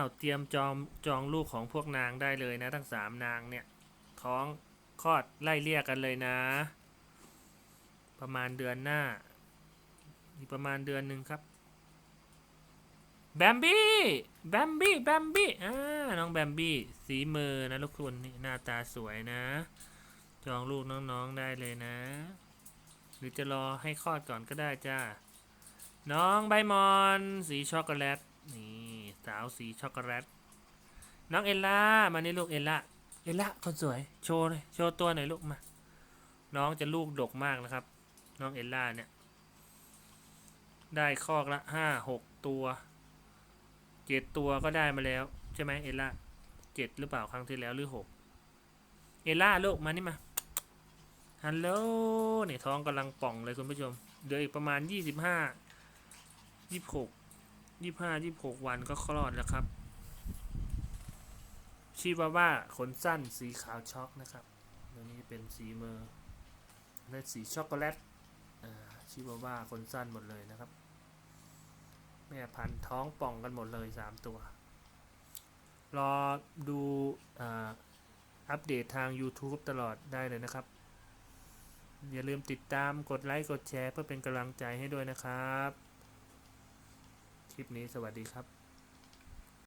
าวเตรียมจองจองลูกของพวกนางได้เลยนะ ทั้งสามนางเนี่ย ท้องคลอดไล่เรียกกันเลยนะ ประมาณเดือนหน้าอีกประมาณเดือนหนึ่งครับแบมบี้แบมบี้แบมบี้อ่าน้องแบมบี้สีมือนะลูกคุณนี่หน้าตาสวยนะ จองลูกน้องๆได้เลยนะ หรือจะรอให้คลอดก่อนก็ได้จ้าน้องใบมอน สีช็อกโกแลตาวสีช็อกโกแลตน้องเอลล่ามานี่ลูกเอลล่าเอลล่าคนสวย โชว์เลยโชว์ตัวหน่อยลูกมา น้องจะลูกดกมากนะครับ น้องเอลล่าเนี่ย ได้คอกละห้าหกตัวเจ็ดตัวก็ได้มาแล้ว ใช่ไหมเอลล่าเจ็ดหรือเปล่าครั้งที่แล้วหรือหกเอลล่าลูกมานี่มาฮัลโหลเนี่ยท้องกำลังป่องเลยคุณผู้ชมเหลืออีกประมาณยี่สิบห้ายี่สิบหก ยี่ห้ายี่หกวันก็คลอดแล้วครับ ชีวาว่าขนสั้นสีขาวช็อกนะครับตัวนี้เป็นสีเมอร์และสีช็อกโกแลตชีวาว่าขนสั้นหมดเลยนะครับ แม่พันธุ์ท้องป่องกันหมดเลยสามตัว รอดูอัปเดตทาง YouTube ตลอดได้เลยนะครับ อย่าลืมติดตามกดไลค์ กดแชร์เพื่อเป็นกำลังใจให้ด้วยนะครับ ลิปนี้สวัสดีครับ